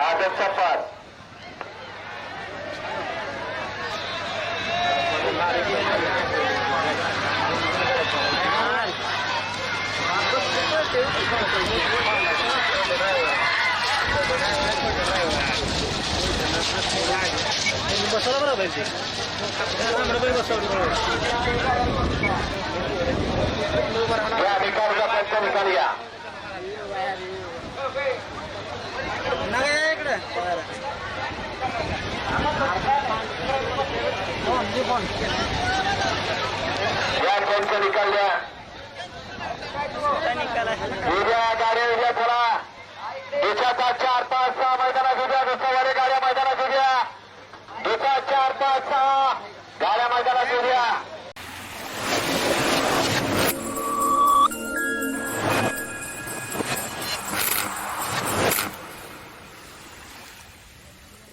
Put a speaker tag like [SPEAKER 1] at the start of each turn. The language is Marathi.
[SPEAKER 1] आदतचा पाच
[SPEAKER 2] बसवला बरोबर ते बरोबर
[SPEAKER 1] या निकालचा पंच निकाल या
[SPEAKER 2] नाही इकडे
[SPEAKER 1] या पंच निकाल द्या उद्या गाड्या उद्या थोडा देशाचा चार पाच सहा मैदानात उद्या दुसऱ्या गाड्या मैदानात उद्या दुसरा चार पाच सहा गाड्या मैदानात उद्या